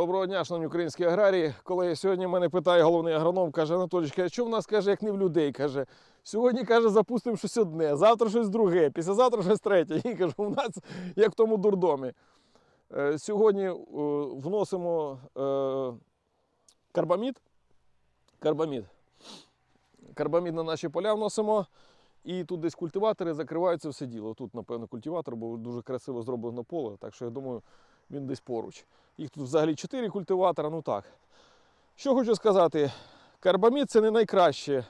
Доброго дня, шановні українські аграрії. Коли сьогодні мене питає головний агроном, каже Анатолійович, що в нас каже, як не в людей. каже, сьогодні каже, запустимо щось одне, завтра щось друге, післязавтра щось третє. І кажу, у нас як в тому дурдомі. Е, Сьогодні е, вносимо е, карбамід. Карбамід. Карбамід на наші поля вносимо. І тут десь культиватори закриваються все діло. Тут, напевно, культиватор, бо дуже красиво зроблено поле. Так що я думаю, він десь поруч. Їх тут взагалі 4 культиватора, ну так. Що хочу сказати, карбамід це не найкраще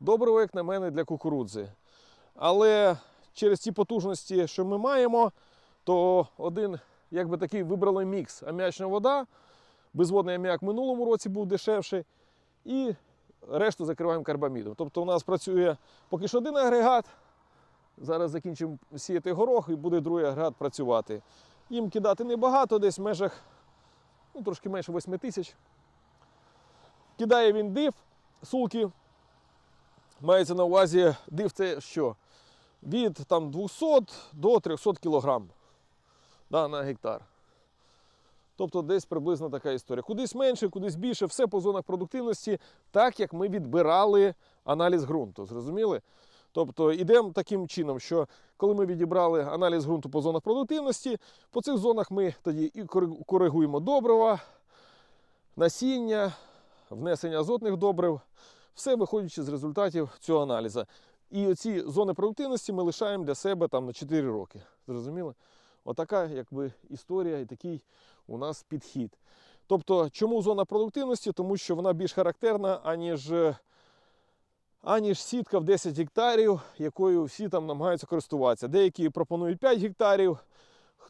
добриво, як на мене, для кукурудзи. Але через ті потужності, що ми маємо, то один, якби такий вибрали мікс. Аміачна вода, безводний аміак в минулому році був дешевший. І решту закриваємо карбамідом. Тобто у нас працює поки що один агрегат. Зараз закінчимо сіяти горох і буде другий агрегат працювати. Їм кидати небагато, десь в межах ну, трошки менше 8 тисяч. Кидає він див, сулки. Мається на увазі див це що? Від там, 200 до 300 кг да, на гектар. Тобто десь приблизно така історія. Кудись менше, кудись більше, все по зонах продуктивності, так як ми відбирали аналіз ґрунту. Зрозуміли? Тобто йдемо таким чином, що коли ми відібрали аналіз ґрунту по зонах продуктивності, по цих зонах ми тоді і коригуємо добрива, насіння, внесення азотних добрив, все виходячи з результатів цього аналізу. І оці зони продуктивності ми лишаємо для себе там на 4 роки. Зрозуміли? Отака якби історія і такий у нас підхід. Тобто, чому зона продуктивності? Тому що вона більш характерна, аніж, е, аніж сітка в 10 гектарів, якою всі там намагаються користуватися. Деякі пропонують 5 гектарів.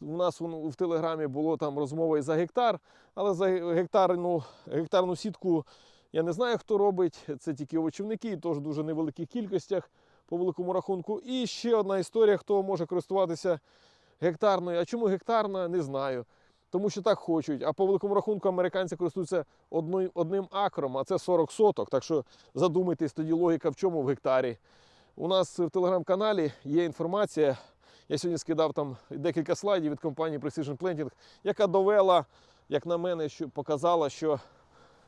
У нас в телеграмі було там розмова і за гектар, але за гектарну, гектарну сітку я не знаю, хто робить. Це тільки овочівники, теж в дуже невеликих кількостях по великому рахунку. І ще одна історія, хто може користуватися гектарною. А чому гектарна, не знаю. Тому що так хочуть. А по великому рахунку американці користуються одною- одним акром, а це 40 соток. Так що задумайтесь тоді логіка в чому в гектарі. У нас в телеграм-каналі є інформація. Я сьогодні скидав там декілька слайдів від компанії Precision Planting, яка довела, як на мене, що показала, що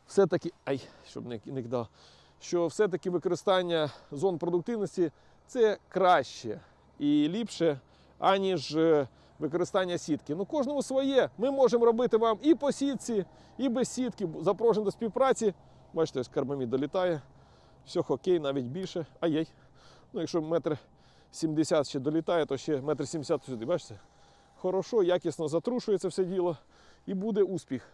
все-таки. Ай, щоб не, не кидав, що все-таки використання зон продуктивності це краще і ліпше, аніж е, використання сітки. Ну, кожному своє. Ми можемо робити вам і по сітці, і без сітки. Запрошуємо до співпраці. Бачите, ось карбамід долітає. Все окей, навіть більше. Ай-яй. Ну, якщо метр 70 ще долітає, то ще метр 70 сюди. Бачите? Хорошо, якісно затрушується все діло і буде успіх.